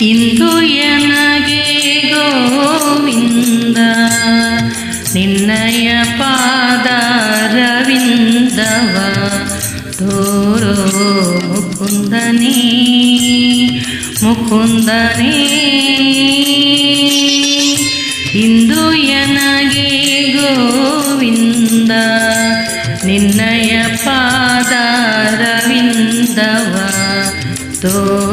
ಇಂದು ಎನಗೆ ಗೋವಿಂದ ನಿನ್ನಯ ಪಾದಾರವಿಂದವ ತೋರೋ ಮುಕುಂದನೇ ಮುಕುಂದನೇ. ಇಂದು ಎನಗೆ ಗೋವಿಂದ ನಿನ್ನಯ ಪಾದಾರವಿಂದವ ತೋರೋ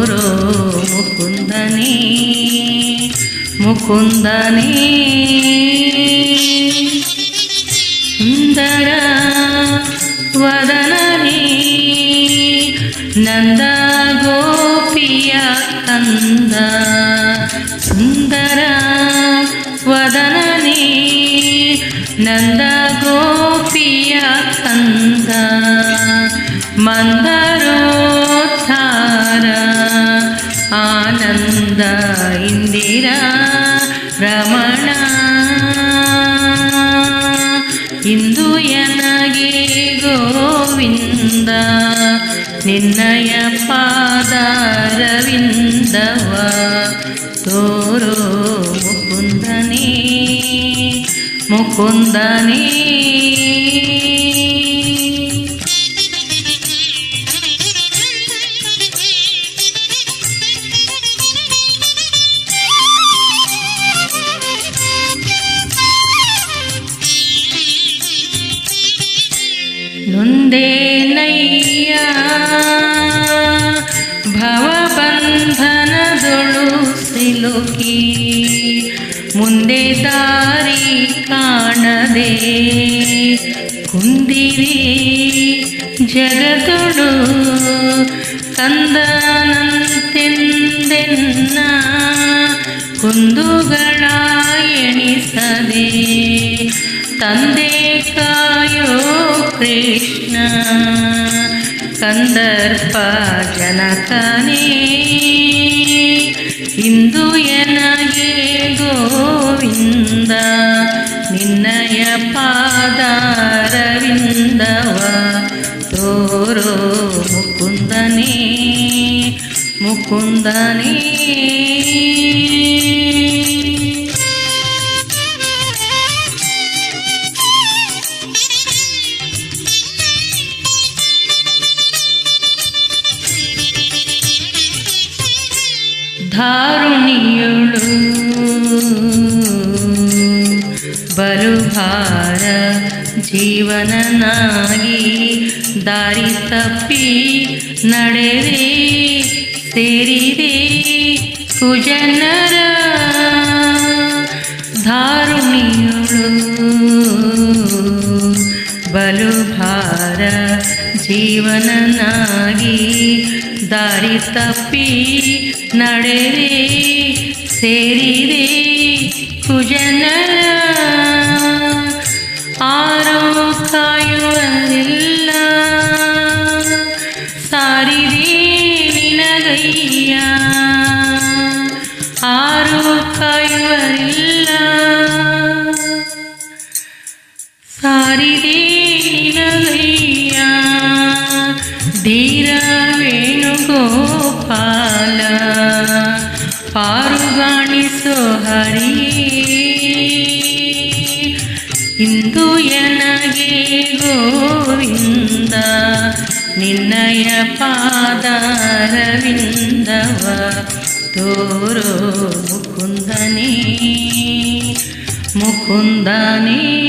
ముకుందని ముకుందని. సుందర వదనని నంద గోపియ కంద సుందర వదనని నంద గోపియ కంద మందరు ಇಂದಿರಾ ರಮಣ. ಇಂದು ಗೋವಿಂದ ನಿನ್ನಯ ಪಾದಾರವಿಂದವ. ತೋರೋ ಮುಕುಂದನೇ ಮುಕುಂದನೇ. ಭವಬಂಧನದೊಳು ಸಿಲುಕಿ ಮುಂದೆ ದಾರಿ ಕಾಣದೆ ಕುಂದಿರಿ ಜಗದೊಳು ಕಂದನಂತೆಂದೆನ್ನ ಕುಂದುಗಳ ಎಣಿಸದೆ ತಂದೆ ಕಾಯೋ ಕೃಷ್ಣ. ಕಂದರ್ಪ ಜನಕನೇ ಇಂದು ಎನಗೆ ಗೋವಿಂದ ನಿನ್ನಯ ಪಾದಾರವಿಂದವ. ತೋರೋ ಮುಕುಂದನೇ ಮುಕುಂದನೇ. ಧಾರುಣಿಯೊಳು. ಬಲುಭಾರ ಜೀವನನಾಗಿ ದಾರಿ ತಪ್ಪಿ ನಡೆದೆ ಸೇರಿದೆ ಕುಜನರ ಧಾರುಣಿಯುಳು. ಬಲುಭಾರ ಜೀವನನಾಗಿ ದಾರಿ ತಪ್ಪಿ ನಡೆದೆ ಸೇರಿದೆ ಕುಜನರ ಆರೋ ಕಾಯುವರಿಲ್ಲ ಸಾರಿದೆ ನಿನಗಯ್ಯ. ಆರೋ ಕಾಯುವರಿಲ್ಲ ಪಾರುಗಾಣಿಸೋ ಹರಿ. ಇಂದು ಎನಗೆ ಗೋವಿಂದ ನಿನ್ನಯ ಪಾದಾರವಿಂದವ ತೋರೋ ಮುಕುಂದನೇ ಮುಕುಂದನೇ.